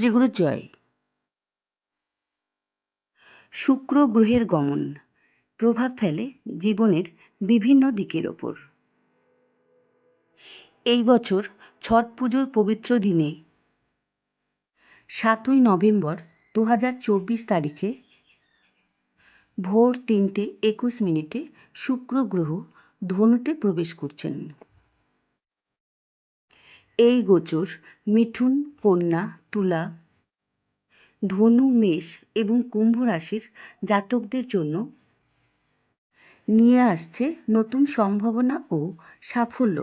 শ্রীগুরু জয় শুক্র গ্রহের গমন, প্রভাব ফেলে জীবনের বিভিন্ন দিকের ওপর। এই বছর ছট পুজোর পবিত্র দিনে সাতই নভেম্বর দু হাজার চব্বিশ তারিখে ভোর তিনটে একুশ মিনিটে শুক্র গ্রহ ধনুতে প্রবেশ করছেন। এই গোচর মিথুন কন্যা, তুলা, ধনু, মেষ এবং কুম্ভ রাশির জাতকদের জন্য নিয়ে আসছে নতুন সম্ভাবনা ও সাফল্য।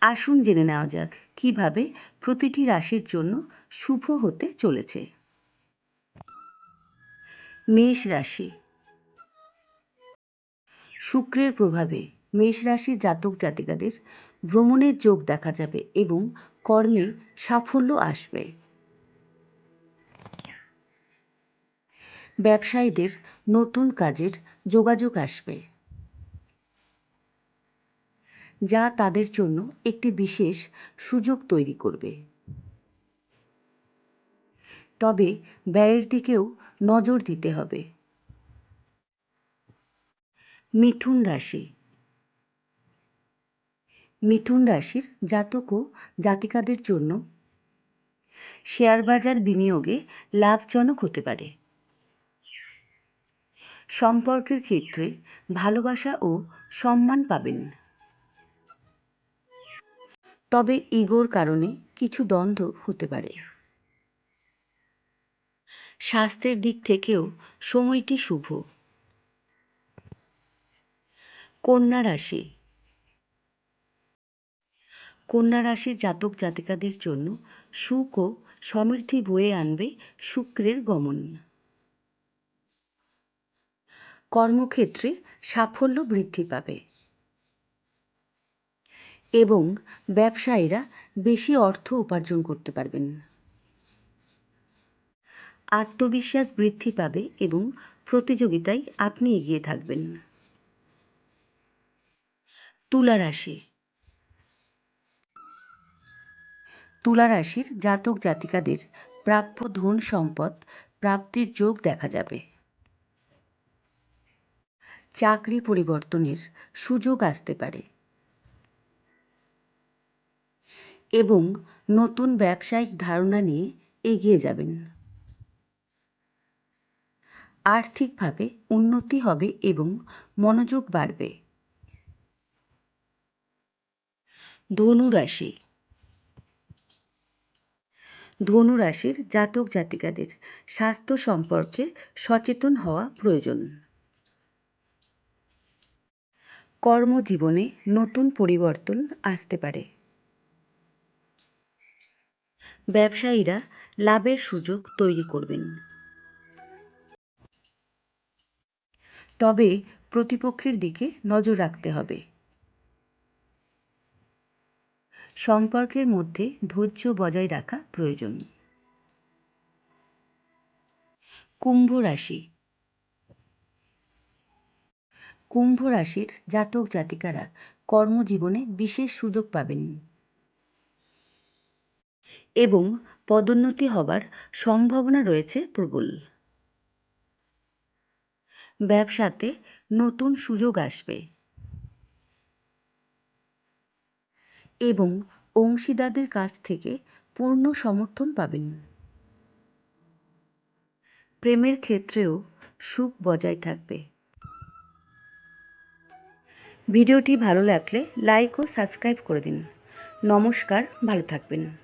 আসুন জেনে নেওয়া যাক কীভাবে প্রতিটি রাশির জন্য শুভ হতে চলেছে। মেষ রাশি। শুক্রের প্রভাবে মেষ রাশির জাতক জাতিকাদের ভ্রমণের যোগ দেখা যাবে এবং কর্মে সাফল্য আসবে। ব্যবসায়ীদের নতুন কাজের যোগাযোগ আসবে। যা তাদের জন্য একটি বিশেষ সুযোগ তৈরি করবে। তবে ব্যয়ের দিকেও নজর দিতে হবে। মিথুন রাশি মিথুন রাশির জাতক ও জাতিকাদের জন্য শেয়ার বাজার বিনিয়োগে লাভজনক হতে পারে। সম্পর্কের ক্ষেত্রে ভালোবাসা ও সম্মান পাবেন। তবে ইগোর কারণে কিছু দ্বন্দ্ব হতে পারে। স্বাস্থ্যের দিক থেকেও সময়টি শুভ। কন্যা রাশি কন্যা রাশির জাতক জাতিকাদের জন্য সুখ ও সমৃদ্ধি বয়ে আনবে শুক্রের গমন। কর্মক্ষেত্রে সাফল্য বৃদ্ধি পাবে। এবং ব্যবসায়ীরা বেশি অর্থ উপার্জন করতে পারবেন। আত্মবিশ্বাস বৃদ্ধি পাবে এবং প্রতিযোগিতায় আপনি এগিয়ে থাকবেন। তুলা রাশি তুলা রাশির জাতক জাতিকাদের প্রাপ্য ধন সম্পদ প্রাপ্তির যোগ দেখা যাবে। চাকরি পরিবর্তনের সুযোগ আসতে পারে। এবং নতুন ব্যবসায়িক ধারণা নিয়ে এগিয়ে যাবেন। আর্থিকভাবে উন্নতি হবে এবং মনোযোগ বাড়বে। ধনু রাশি ধনু রাশির জাতক জাতিকাদের স্বাস্থ্য সম্পর্কে সচেতন হওয়া প্রয়োজন। কর্মজীবনে নতুন পরিবর্তন আসতে পারে। ব্যবসায়ীরা লাভের সুযোগ তৈরি করবেন। তবে প্রতিপক্ষের দিকে নজর রাখতে হবে। সম্পর্কের মধ্যে ধৈর্য বজায় রাখা প্রয়োজন কুম্ভ রাশি। কুম্ভ রাশির জাতক জাতিকারা কর্মজীবনে বিশেষ সুযোগ পাবেন। এবং পদোন্নতি হবার সম্ভাবনা রয়েছে প্রবল। ব্যবসাতে নতুন সুযোগ আসবে। এবং অংশীদারদের কাছ থেকে পূর্ণ সমর্থন পাবেন। প্রেমের ক্ষেত্রেও সুখ বজায় থাকবে। ভিডিওটি ভালো লাগলে লাইক ও সাবস্ক্রাইব করে দিন। নমস্কার, ভালো থাকবেন।